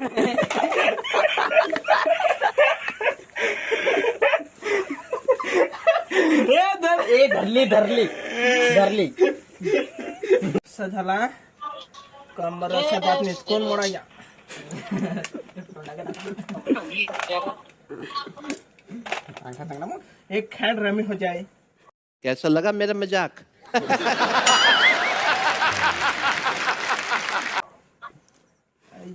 धर ए धरली धरली धरली कमर या एक खैंड रमी हो जाए कैसा लगा मेरा मजाक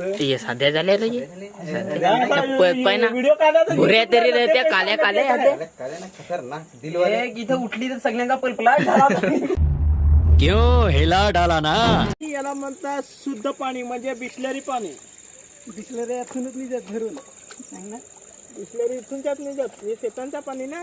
ये साध्या झाल्या रे पाय तरी रे त्या काल्या काल्या एक इथं उठली तर सगळ्यांना पलपला क्यों हेला डाला ना याला म्हणतात शुद्ध पाणी म्हणजे बिस्लरी पाणी बिस्लरी असूनच नाही जात धरून सांग ना बिस्लरी इथून जात नाही जात हे शेतांचा पाणी ना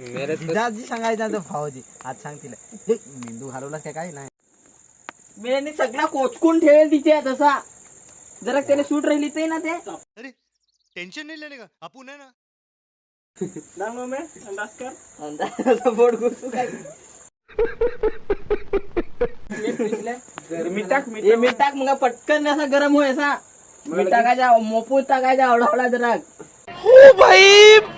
दाजी सांगायचं तो भाऊजी आज सांग तिला हे, मेंदू घालवला काय काय नाही मेल्याने सगळा कोचकून ठेवेल तिच्या तसा जरा त्याने सूट राहिली ते ना ते अरे टेंशन नाही लेने का आपण आहे ना अंदाजाचा बोट घुसू काय मी टाक हे मीठ टाक मग पटकन असा गरम होय असा मीठ टाकायचा मोपूर टाकायचा आवडावडा जरा ओ हो भाई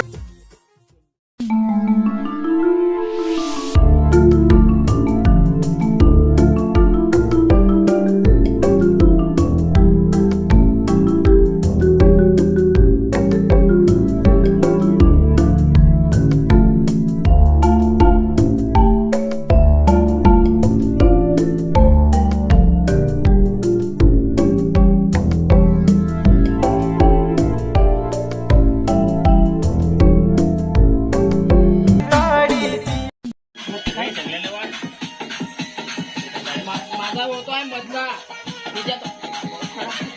માધવ હોતો હે મધલા બીજા તો